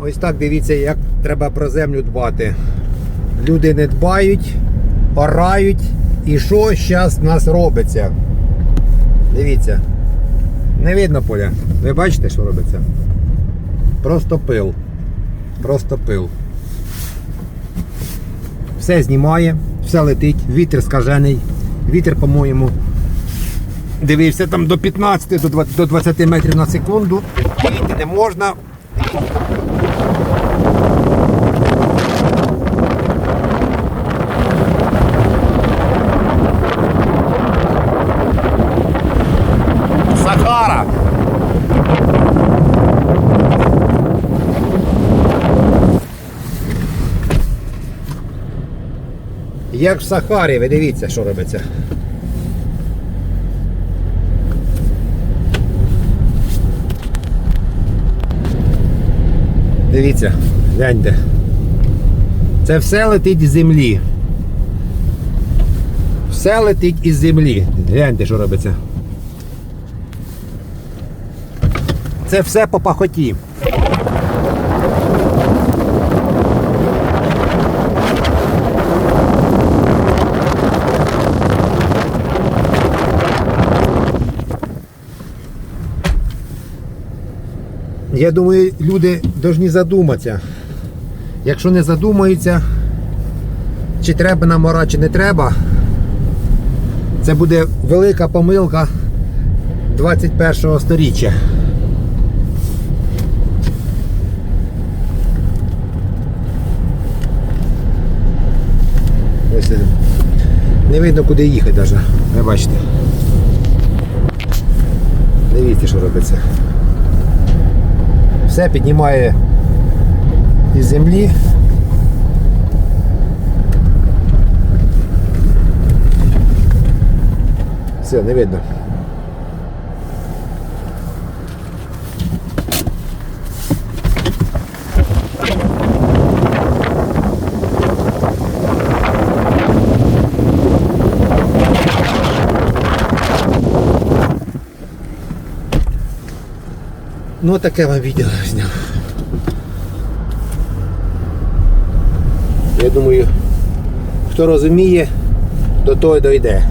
Ось так дивіться, як треба про землю дбати. Люди не дбають, орають. І що зараз в нас робиться? Дивіться. Не видно поля. Ви бачите, що робиться? Просто пил. Просто пил. Все знімає, все летить, вітер скажений. Вітер, по-моєму, дивився там до 15 до 20 метрів на секунду. Вийти не можна. Сахара. Як в Сахарі, ви дивіться, що робиться. Дивіться, гляньте. Це все летить з землі. Все летить із землі. Гляньте, що робиться. Це все по пахоті. Я думаю, люди повинні задуматися. Якщо не задумаються, чи треба нам ора, чи не треба, це буде велика помилка 21 сторіччя. Ось, е, Не видно, куди їхати навіть. Ви бачите. Дивіться, що робиться. Все піднімає із землі. Все, не видно. Ну таке вам відео зняв. Я думаю, хто розуміє, до того дойде.